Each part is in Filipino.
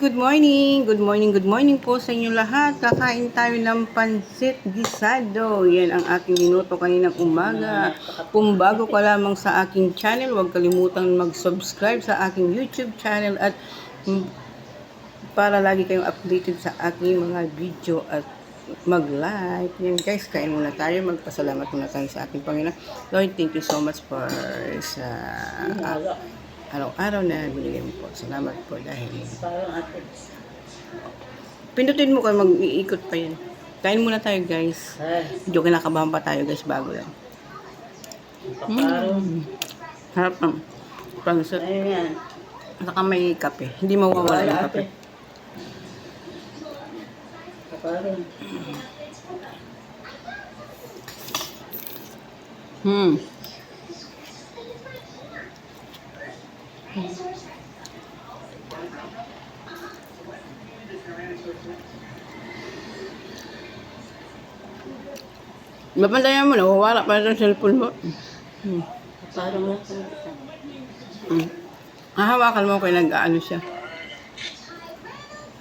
good morning. Good morning, good morning po sa inyo lahat. Kakain tayo ng pansit gisado. Yan ang aking minuto kaninang umaga. Kung bago ka lamang sa aking channel, huwag kalimutang mag-subscribe sa aking YouTube channel at mm, para lagi kayong updated sa aking mga video at mag-like. Yan guys, kain muna tayo. Magpasalamat muna tayo sa ating Panginoon. Lord, thank you so much for sa araw-araw na binigay mo po. Salamat po dahil pindutin mo kayo mag-iikot pa yan. Kain muna tayo guys. Medyo kinakabahan pa tayo guys bago lang. paparong. Mm. Harap ng yan. Saka may kape. Hindi mawawala yung kape. Hmm. Mapantayan mo, nawawala pa yung cellphone mo. Hmm. Paparong lang sa. Hmm. Hahawakan mo kaya nag-ano siya.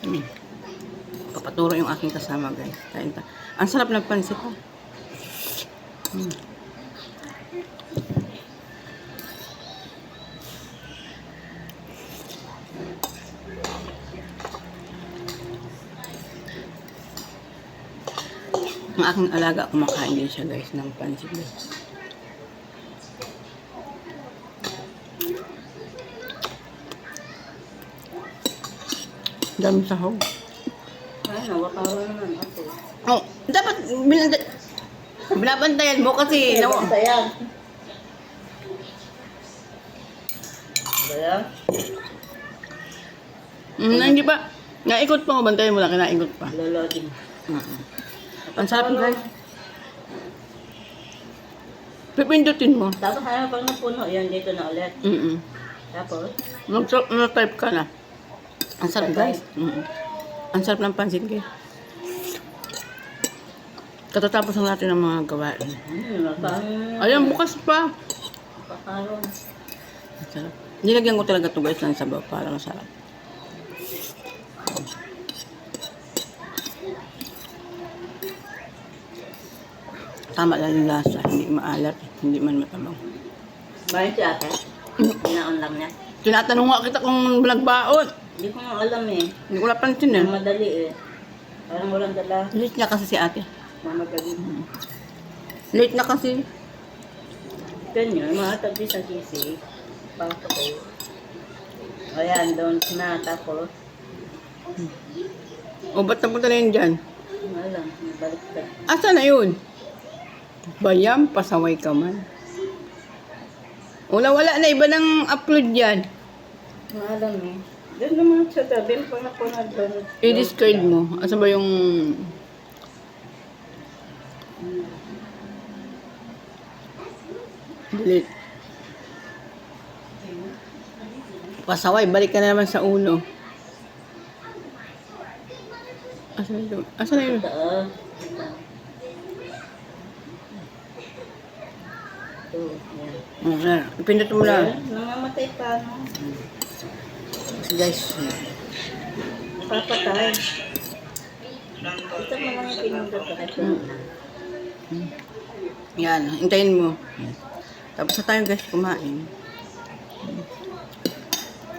Hmm. Papaturo yung aking kasama, guys. Kain ta. Ang sarap ng pansit, ha? Hmm. Ang aking alaga, kumakain din siya, guys, ng pansit. Guys. Dami sahog. Ay, nawaparong naman. Oh, dapat binanda, binabantayan mo kasi Eh, nawa. basta yan. Ba yan? Mm, hindi pa. Naikot pa, bantayan mo lang, kinaikot pa. Loloding. Mm. Ang sarap guys. Pipindutin mo. Tapos ano pag napuno, yan dito na ulit. Mm Tapos, Mag-type ka na. Ang sarap guys. Mm Ang sarap ng pansit guys. Katatapos lang natin ng mga gawain. naparong. Ayan, bukas pa. Paparong. Ang sarap. Nilagyan ko talaga to guys ng sabaw para masarap. Tama lang yung lasa, hindi maalat, hindi man matabang. Bakit si ate? Pinaon lang niya. Tinatanong nga kita kung nagbaon. Hindi ko nga alam eh. Hindi ko napansin eh. Madali eh. Parang walang dala. Late na kasi si ate. Mamadali. Late na kasi. Ganyan, mga tabi sa sisi. Pasok ko. Ayan, doon na. Tapos, O ba't napunta na yun dyan? alam, balik ka. Asa na yun? Bayam, pasaway ka man. Wala, wala na. Iba ng upload yan. Alam eh. Doon naman sa tabi, pa na po na doon. I-discard mo. Asa ba yung... Delete. Pasaway, balik ka na naman sa uno. Asa na yun? Asa na yun? Ito, yan. Oh, yan. Ipindot mo lang. Ayan, Namamatay pa, no? Guys, Napapatay. Ito mo lang pinundot ko kasi. yan. Hintayin mo. Tapos na tayo guys kumain.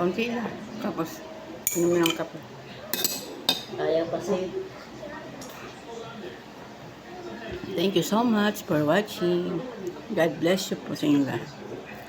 Konti lang. Tapos, inumin ng kape. Kaya kasi. Thank you so much for watching. God bless you po sa inyo lahat.